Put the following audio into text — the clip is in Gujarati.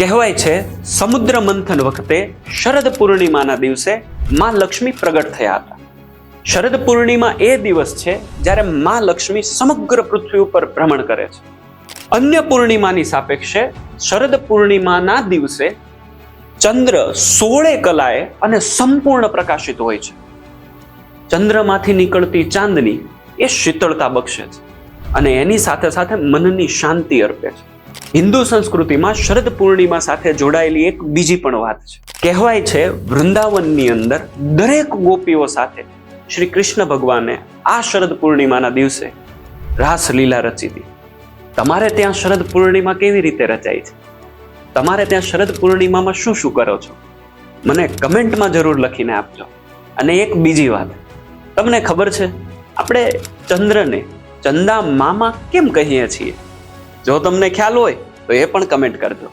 કહેવાય છે, સમુદ્ર મંથન વખતે શરદ પૂર્ણિમાના દિવસે માં લક્ષ્મી પ્રગટ થયા હતા. શરદ પૂર્ણિમા એ દિવસ છે જ્યારે માં લક્ષ્મી સમગ્ર પૃથ્વી ઉપર ભ્રમણ કરે છે. અન્ય પૂર્ણિમાની સાપેક્ષે શરદ પૂર્ણિમાના દિવસે ચંદ્ર સોળે કલાએ અને સંપૂર્ણ પ્રકાશિત હોય છે. ચંદ્રમાંથી નીકળતી ચાંદની એ શીતળતા બક્ષે છે અને એની સાથે સાથે મનની શાંતિ અર્પે છે. હિન્દુ સંસ્કૃતિમાં શરદ પૂર્ણિમા સાથે જોડાયેલી એક બીજી પણ વાત છે. કહેવાય છે, વૃંદાવનની અંદર દરેક ગોપીઓ સાથે શ્રી કૃષ્ણ ભગવાને આ શરદ પૂર્ણિમાના દિવસે રાસલીલા રચી હતી. તમારે ત્યાં શરદ પૂર્ણિમા કેવી રીતે રચાય છે? તમારે ત્યાં શરદ પૂર્ણિમામાં શું શું કરો છો? મને કમેન્ટમાં જરૂર લખીને આપજો. અને એક બીજી વાત, તમને ખબર છે, આપણે ચંદ્રને ચંદા મામા કેમ કહીએ છીએ? જો તમને ખ્યાલ હોય તો એ પણ કમેન્ટ કરજો.